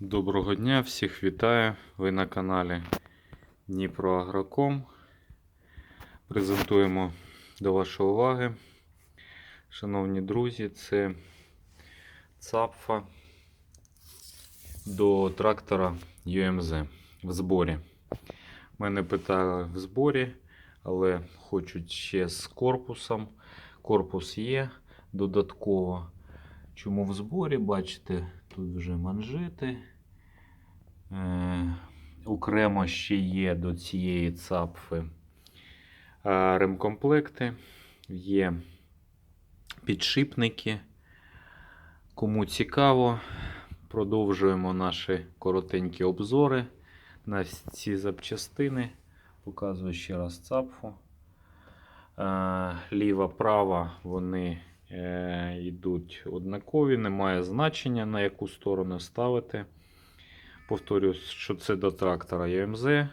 Доброго дня, всіх вітаю. Ви на каналі Дніпроагроком. Презентуємо до вашої уваги. Шановні друзі, це цапфа до трактора UMZ в зборі. Мене питали в зборі, але хочуть ще з корпусом. Корпус є додатково. Чому в зборі, бачите, тут вже манжети. Е, окремо ще є до цієї цапфи е, ремкомплекти, є підшипники. Кому цікаво, продовжуємо наші коротенькі обзори на ці запчастини. Показую ще раз цапфу. Е, Ліва, права, вони йдуть однакові, немає значення на яку сторону ставити. Повторюю, що це до трактора UMZ.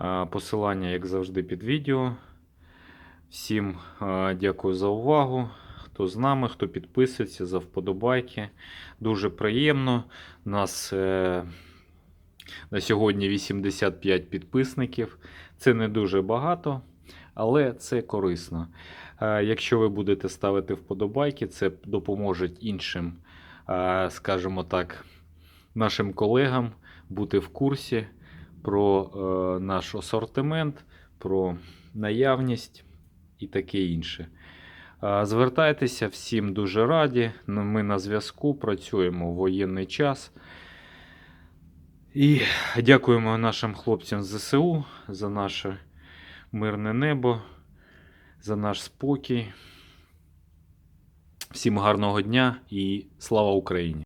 Е, Посилання, як завжди, під відео. Всім е, дякую за увагу. Хто з нами, хто підписується за вподобайки. Дуже приємно. Нас е, на сьогодні 85 підписників. Це не дуже багато, але це корисно. Е, Якщо ви будете ставити вподобайки, це допоможе іншим, е, скажімо так, нашим колегам бути в курсі про е, наш асортимент, про наявність і таке інше. Звертайтеся, всім дуже раді. Ну, Ми на зв'язку працюємо в воєнний час. І дякуємо нашим хлопцям з ЗСУ за наше мирне небо, за наш спокій. Всім гарного дня і слава Україні!